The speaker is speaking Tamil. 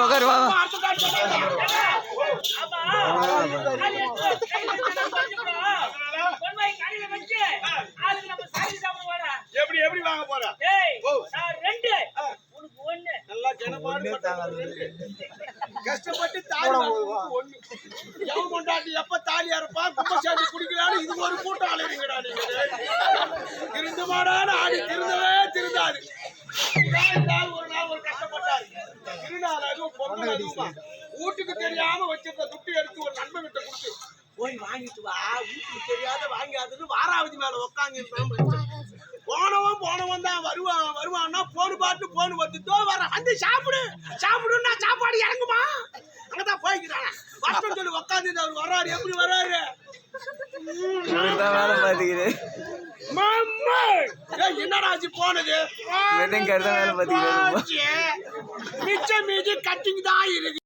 உட்காரு, வா. எப்படி எப்படி வாங்க போற? நல்லா ஜனபாடு கஷ்டப்பட்டு தாலி ஒண்ணு. எவன் கொண்டாட்டி எப்ப தாலி அறுப்பா? கும்பசாமி குடிக்கிறான்னு இது ஒரு கூட்டம். திருநாள் அதுவும் பொங்கல் அதுவுமா? வீட்டுக்கு தெரியாம வச்சிருந்த துட்டு எடுத்து ஒரு நண்பன் கிட்ட கொடுத்து போய் வாங்கிட்டு வா வீட்டுக்கு தெரியாத வாங்காதுன்னு வாராவதி மேல உட்காந்து போனவன் போனவன் தான் வருவான் வருவான்னா போன் பாட்டு போன் வந்துட்டோ வர வந்து சாப்பிடு சாப்பிடுன்னா சாப்பாடு இறங்குமா? அங்கதான் போய்க்கிறான். வருஷம் சொல்லி உட்காந்து அவர் வர்றாரு எப்படி வர்றாரு? மாமா என்னடா ஆச்சு? போனது? வெட்டிங் கார்டு தான் வேலை பார்த்துக்கிறேன் போச்சு. மிச்சம் மீதி கட்டிங் தான் இருக்கு